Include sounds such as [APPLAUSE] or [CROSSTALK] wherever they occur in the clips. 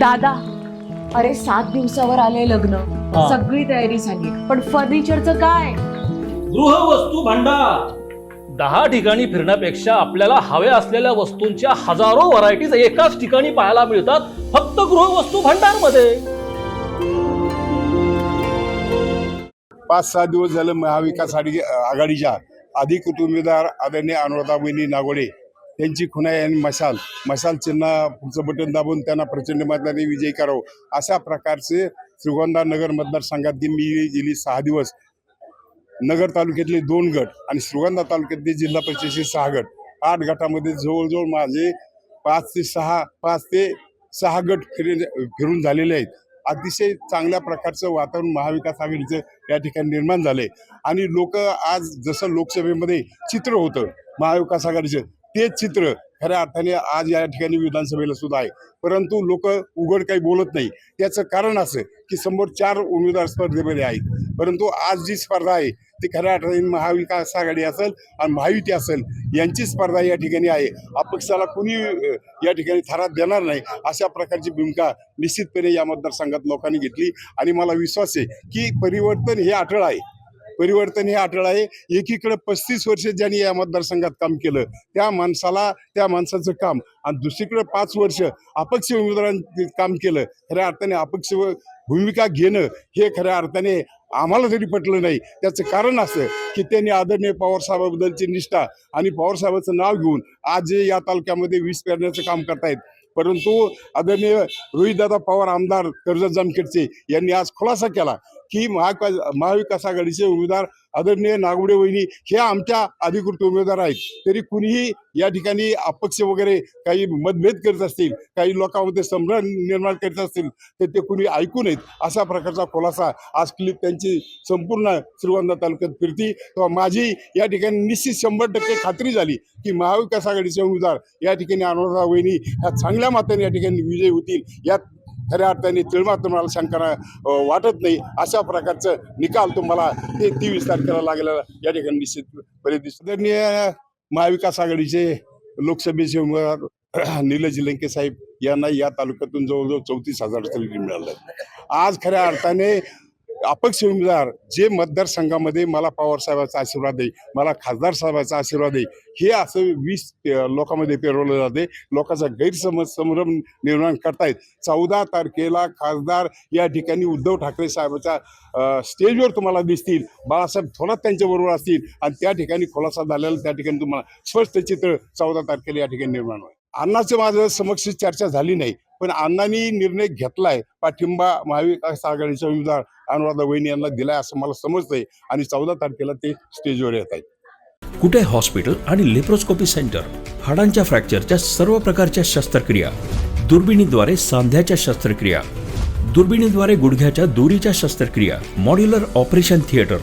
दादा अरे सात दिवसावर आले लग्न. हा. सगळी तयारी झाली. पण फर्निचरचं काय? गृहवस्तू भांडार. दहा ठिकाणी फिरण्यापेक्षा आपल्याला हव्या असलेल्या वस्तूंच्या हजारो व्हरायटीज एकाच ठिकाणी पाहायला मिळतात फक्त गृहवस्तू भांडारमध्ये पाच सहा दिवस झालं महाविकास आघाडी आघाडीच्या अधिकृत उमेदवार आदरणीय अनुराधाबहिनी नागोडे त्यांची खुनाई आणि मशाल. मशाल चिन्ह पुढचं बटन दाबून त्यांना प्रचंड मताने विजयी करावं. अशा प्रकारचे श्रीगोंदा नगर मतदारसंघात मी गेली सहा दिवस. नगर तालुक्यातले दोन गट आणि श्रीगोंदा तालुक्यातले जिल्हा परिषदेचे सहा गट. आठ गटामध्ये जवळजवळ माझे पाच ते सहा पाच ते सहा गट फिरे फिरून झालेले आहेत. अतिशय चांगल्या प्रकारचं वातावरण महाविकास आघाडीचं या ठिकाणी निर्माण झालंय. आणि लोक आज जसं लोकसभेमध्ये चित्र होतं महाविकास आघाडीचं तेच चित्र खऱ्या अर्थाने आज या ठिकाणी विधानसभेला सुद्धा आहे. परंतु लोक उघड काही बोलत नाही. त्याचं कारण असं की समोर चार उमेदवार स्पर्धेमध्ये आहेत. परंतु आज जी स्पर्धा आहे ती खऱ्या अर्थाने महाविकास आघाडी असेल आणि महायुती असेल यांची स्पर्धा या ठिकाणी आहे. अपक्षाला कुणी या ठिकाणी थरात देणार नाही अशा प्रकारची भूमिका निश्चितपणे या मतदारसंघात लोकांनी घेतली. आणि मला विश्वास आहे की परिवर्तन हे अटळ आहे. परिवर्तन हे अटळ आहे. एकीकडे पस्तीस वर्ष ज्यांनी या मतदारसंघात काम केलं त्या माणसाला त्या माणसाचं काम. आणि दुसरीकडे पाच वर्ष अपक्ष उमेदवारांनी काम केलं खऱ्या अर्थाने अपक्ष भूमिका घेणं हे खऱ्या अर्थाने आम्हाला जरी पटलं नाही त्याचं कारण असं की त्यांनी आदरणीय पवारसाहेबाबद्दलची निष्ठा आणि पवारसाहेबाचं नाव घेऊन आज या तालुक्यामध्ये वीज पेरण्याचं काम करतायत. परंतु आदरणीय रोहितदादा पवार आमदार कर्जत जामखेडचे यांनी आज खुलासा केला. की महाविकास महाविकास आघाडीचे उमेदवार आदरणीय नागवडे वहिनी हे आमच्या अधिकृत उमेदवार आहेत. तरी कुणीही या ठिकाणी अपक्ष वगैरे काही मतभेद करत असतील काही लोकांमध्ये संभ्रम निर्माण करीत असतील तर ते कुणी ऐकू नयेत अशा प्रकारचा खुलासा आज क्लिप त्यांची संपूर्ण श्रीगोंदा तालुक्यात फिरती. तेव्हा माझी या ठिकाणी निश्चित शंभर टक्के खात्री झाली की महाविकास आघाडीचे उमेदवार या ठिकाणी अनुराधा वहिनी ह्या चांगल्या माताने या ठिकाणी विजयी होतील यात खऱ्या अर्थाने तिळमा तुम्हाला शंका वाटत नाही. अशा प्रकारचं निकाल तुम्हाला ते तेवीस तारखेला लागलेला या ठिकाणी निश्चितपणे दिसत. आदरणीय महाविकास आघाडीचे लोकसभेचे उमेदवार [CLEARS THROAT] निलज लंके साहेब यांना या तालुक्यातून जवळजवळ चौतीस हजार मिळालं. आज खऱ्या अर्थाने अपक्ष उमेदवार जे मतदारसंघामध्ये मला पवार साहेबाचा आशीर्वाद आहे मला खासदार साहेबाचा आशीर्वाद आहे हे असं वीस लोकांमध्ये पेरवलं जाते. लोकांचा गैरसमज संभ्रम निर्माण करतायत. चौदा तारखेला खासदार या ठिकाणी उद्धव ठाकरे साहेबाच्या स्टेजवर तुम्हाला दिसतील. बाळासाहेब थोरात त्यांच्याबरोबर असतील आणि त्या ठिकाणी खुलासा झालेला त्या ठिकाणी तुम्हाला स्पष्ट चित्र चौदा तारखेला या ठिकाणी निर्माण होईल. अण्णाचं माझं समक्ष चर्चा झाली नाही. पण अण्णांनी निर्णय घेतलाय. पाठिंबा महाविकास आघाडीचे उमेदवार अनुराधा वहिनी यांना दिलाय असं मला समजतंय आणि चौदा तारखेला ते स्टेजवर येत आहेत. कुठे हॉस्पिटल आणि लेप्रोस्कोपी सेंटर? हाडांच्या फ्रॅक्चरच्या सर्व प्रकारच्या शस्त्रक्रिया. दुर्बिणीद्वारे सांध्याच्या शस्त्रक्रिया. दुर्बिणीद्वारे गुडघ्याच्या दोरीच्या शस्त्रक्रिया. Modular operation theatre.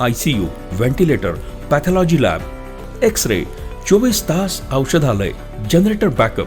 I C U ventilator pathology lab. X ray चोवीस तास औषधालय. Generator backup.